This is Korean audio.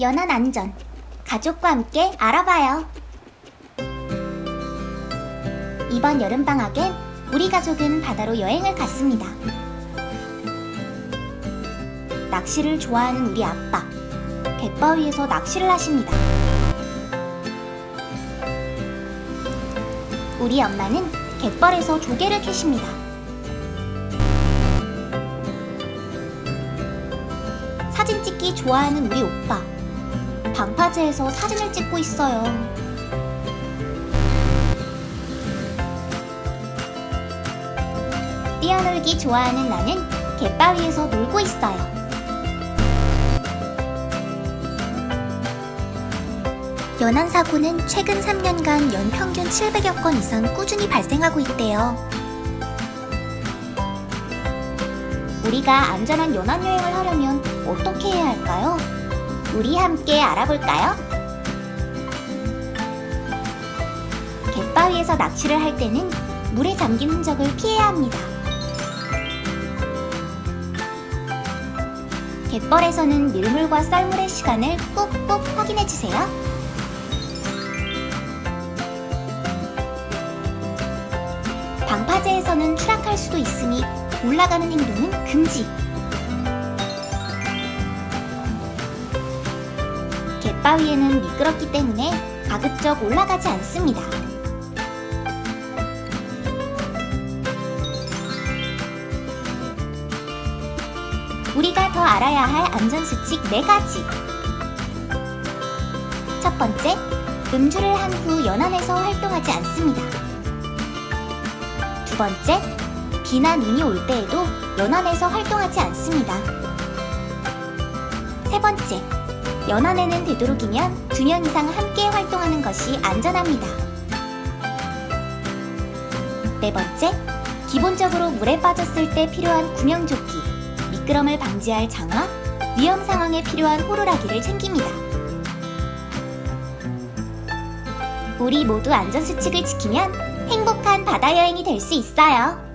연안 안전. 가족과 함께 알아봐요. 이번 여름 방학엔 우리 가족은 바다로 여행을 갔습니다. 낚시를 좋아하는 우리 아빠. 갯바위에서 낚시를 하십니다. 우리 엄마는 갯벌에서 조개를 캐십니다. 사진 찍기 좋아하는 우리 오빠. 방파제에서 사진을 찍고 있어요. 뛰어놀기 좋아하는 나는 갯바위에서 놀고 있어요. 연안 사고는 최근 3년간 연평균 700여 건 이상 꾸준히 발생하고 있대요. 우리가 안전한 연안 여행을 하려면 어떻게 해야 할까요? 우리 함께 알아볼까요? 갯바위에서 낚시를 할 때는 물에 잠긴 흔적을 피해야 합니다. 갯벌에서는 밀물과 썰물의 시간을 꼭꼭 확인해 주세요. 방파제에서는 추락할 수도 있으니 올라가는 행동은 금지. 갯바위에는 미끄럽기 때문에 가급적 올라가지 않습니다. 우리가 더 알아야 할 안전수칙 4가지. 첫 번째, 음주를 한 후 연안에서 활동하지 않습니다. 두 번째, 비나 눈이 올 때에도 연안에서 활동하지 않습니다. 세 번째, 연안에는 되도록이면 두명 이상 함께 활동하는 것이 안전합니다. 네 번째, 기본적으로 물에 빠졌을 때 필요한 구명조끼, 미끄럼을 방지할 장화, 위험 상황에 필요한 호루라기를 챙깁니다. 우리 모두 안전수칙을 지키면 행복한 바다 여행이 될 수 있어요.